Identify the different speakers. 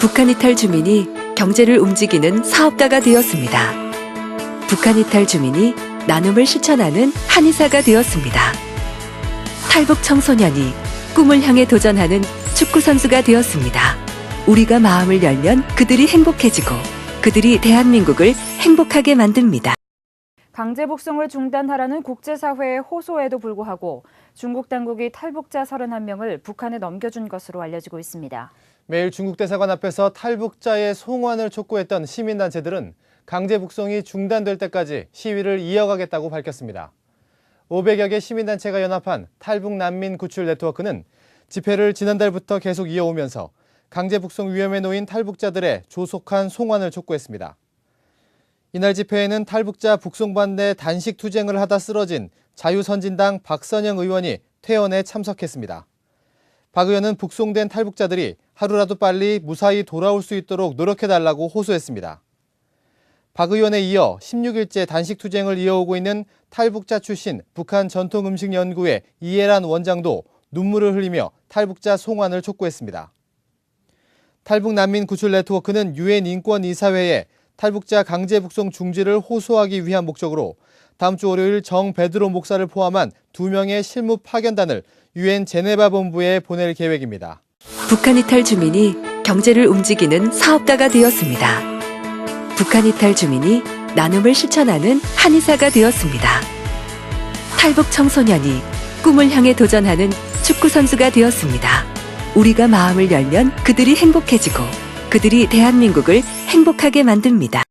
Speaker 1: 북한 이탈 주민이 경제를 움직이는 사업가가 되었습니다. 북한 이탈 주민이 나눔을 실천하는 한의사가 되었습니다. 탈북 청소년이 꿈을 향해 도전하는 축구 선수가 되었습니다. 우리가 마음을 열면 그들이 행복해지고 그들이 대한민국을 행복하게 만듭니다.
Speaker 2: 강제 북송을 중단하라는 국제사회의 호소에도 불구하고 중국 당국이 탈북자 31명을 북한에 넘겨준 것으로 알려지고 있습니다.
Speaker 3: 매일 중국 대사관 앞에서 탈북자의 송환을 촉구했던 시민단체들은 강제 북송이 중단될 때까지 시위를 이어가겠다고 밝혔습니다. 500여 개 시민단체가 연합한 탈북 난민 구출 네트워크는 집회를 지난달부터 계속 이어오면서 강제 북송 위험에 놓인 탈북자들의 조속한 송환을 촉구했습니다. 이날 집회에는 탈북자 북송 반대 단식 투쟁을 하다 쓰러진 자유선진당 박선영 의원이 퇴원에 참석했습니다. 박 의원은 북송된 탈북자들이 하루라도 빨리 무사히 돌아올 수 있도록 노력해달라고 호소했습니다. 박 의원에 이어 16일째 단식 투쟁을 이어오고 있는 탈북자 출신 북한 전통음식연구회 이해란 원장도 눈물을 흘리며 탈북자 송환을 촉구했습니다. 탈북 난민 구출 네트워크는 유엔 인권 이사회에 탈북자 강제 북송 중지를 호소하기 위한 목적으로 다음 주 월요일 정 베드로 목사를 포함한 두 명의 실무 파견단을 유엔 제네바 본부에 보낼 계획입니다.
Speaker 1: 북한 이탈 주민이 경제를 움직이는 사업가가 되었습니다. 북한 이탈 주민이 나눔을 실천하는 한의사가 되었습니다. 탈북 청소년이 꿈을 향해 도전하는 축구 선수가 되었습니다. 우리가 마음을 열면 그들이 행복해지고 그들이 대한민국을 행복하게 만듭니다.